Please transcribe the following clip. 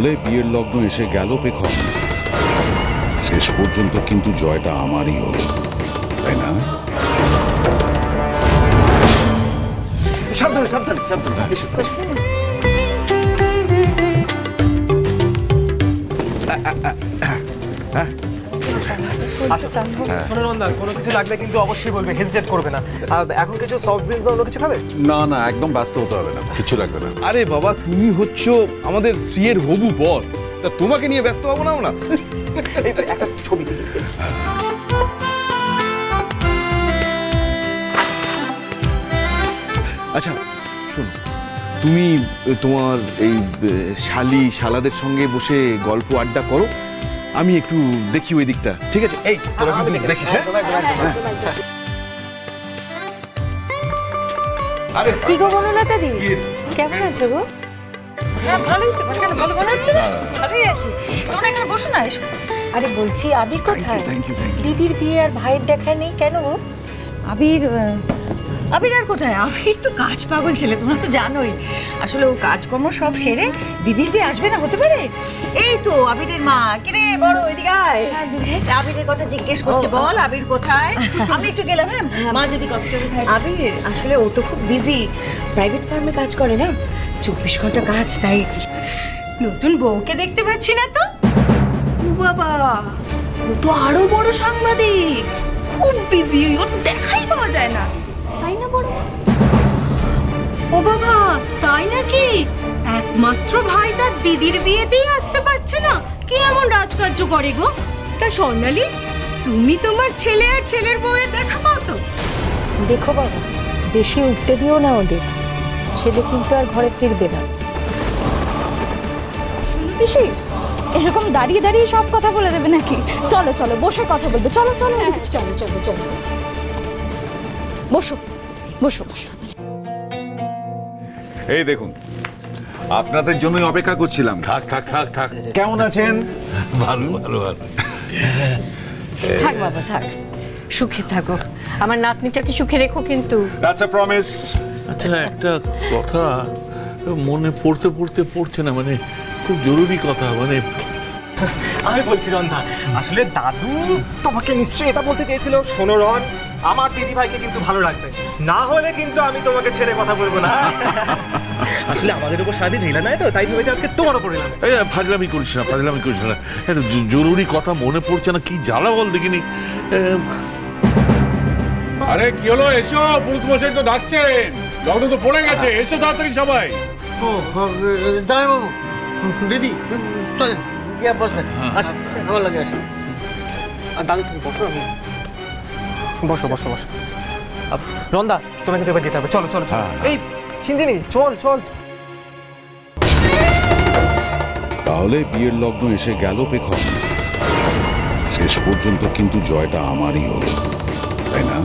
তাহলে বিয়ের লগ্ন এসে গেল পেখন শেষ পর্যন্ত কিন্তু জয়টা আমারই হলো তাই না? সাবধানে সাবধানে সাবধানে এসো। অবশ্যই বলবে করবে না এখন কিছু সফট কিছু খাবে না না একদম ব্যস্ত হতে হবে না কিছু লাগবে না আরে বাবা তুমি হচ্ছ আমাদের স্ত্রীর হবু বর তা তোমাকে নিয়ে ব্যস্ত হব না আমরা ছবি আচ্ছা তুমি তোমার এই শালি, শালাদের সঙ্গে বসে গল্প আড্ডা করো। আমি একটু দেখি ওই দিকটা। ঠিক আছে? এই তোরা কিন্তু দেখিস হ্যাঁ? কি গো বনলতা দি? কেমন আছো গো? হ্যাঁ ভালোই তো কেন ভালো মনে হচ্ছে না? ভালোই আছি। তোমরা এখানে বসো না এসো। আরে বলছি আবির কোথায়. দিদির বিয়ে আর ভাইয়ের দেখা নেই কেন গো? আবির আবির আর কোথায়? আবির তো কাজ পাগল ছেলে তোমরা তো জানোই। আসলে ও কাজকর্ম সব সেরে দিদির বিয়ে আসবে না? হতে পারে? এই তো আবিরের মা। কিরে বড় এদিকে আয়। আবিরের কথা জিজ্ঞেস করছে বল আবির কোথায়? আমি একটু গেলাম হ্যাঁ? মা যদি কফি আবির আসলে ও তো খুব বিজি প্রাইভেট ফার্মে কাজ করে না। চব্বিশ ঘণ্টা কাজ তাই। নতুন বউকে দেখতে পাচ্ছি না তো? ও বাবা ও তো আরও বড় সাংবাদিক। খুব বিজি ওর দেখাই পাওয়া যায় না। তাই না বড়? ও বাবা তাই নাকি? একমাত্র ভাই তার দিদির বিয়েতেই আসতে পারছে না। কি এমন রাজকার্য করে গো? তা স্বর্ণালী তুমি তোমার ছেলে আর ছেলের বউয়ের দেখা পাও তো। দেখো বাবা বেশি উঠতে দিও না ওদের। ছেলে কিন্তু আর ঘরে ফিরবে না। পিসি এরকম দাঁড়িয়ে দাঁড়িয়ে সব কথা বলে দেবে নাকি? চলো চলো বসে কথা বলবে। চলো চলো চলো চলো চলো। বসো। বসো এই দেখুন আপনাদের জন্যই অপেক্ষা করছিলাম। থাক থাক থাক থাক। কেমন আছেন? ভালো ভালো ভালো। থাক বাবা থাক। সুখে থাকো। আমার নাতনিটাকে সুখে রেখো কিন্তু। আচ্ছা প্রমিস আচ্ছা একটা কথা মনে পড়তে পড়তে পড়ছে না মানে খুব জরুরি কথা মানে আমি বলছি রন্ধা আসলে দাদু তোমাকে নিশ্চয়ই এটা বলতে চেয়েছিল। শোনো রন আমার দিদি ভাইকে কিন্তু ভালো রাখবে না হলে কিন্তু আমি তোমাকে ছেড়ে কথা বলব না। আসলে আমাদের উপর সারাদিন রিলা নাই তো তাই ভেবেছি আজকে তোমার উপর রিলা এই ফাজলামি করিস না ফাজলামি করিস না। একটা জ- জরুরি কথা মনে পড়ছে না কি জ্বালা বল দেখিনি। আরে কি হলো? এসো পুরুষ মশাই তো ডাকছেন। লগ্ন তো পড়ে গেছে এসো তাড়াতাড়ি সবাই। ও জামাইবাবু দিদি চলেন। গিয়ে বসবেন। আসেন আমার লাগে আসেন। আর দাদু তুমি বসো। আমি বসো বসো। বসো রন্দা তোমাকে তো এবার যেতে হবে। চলো চলো চলো। এই সিন্দিনি চল চল। তাহলে বিয়ের লগ্ন এসে গেল পেখম। শেষ পর্যন্ত কিন্তু জয়টা আমারই হলো। তাই না?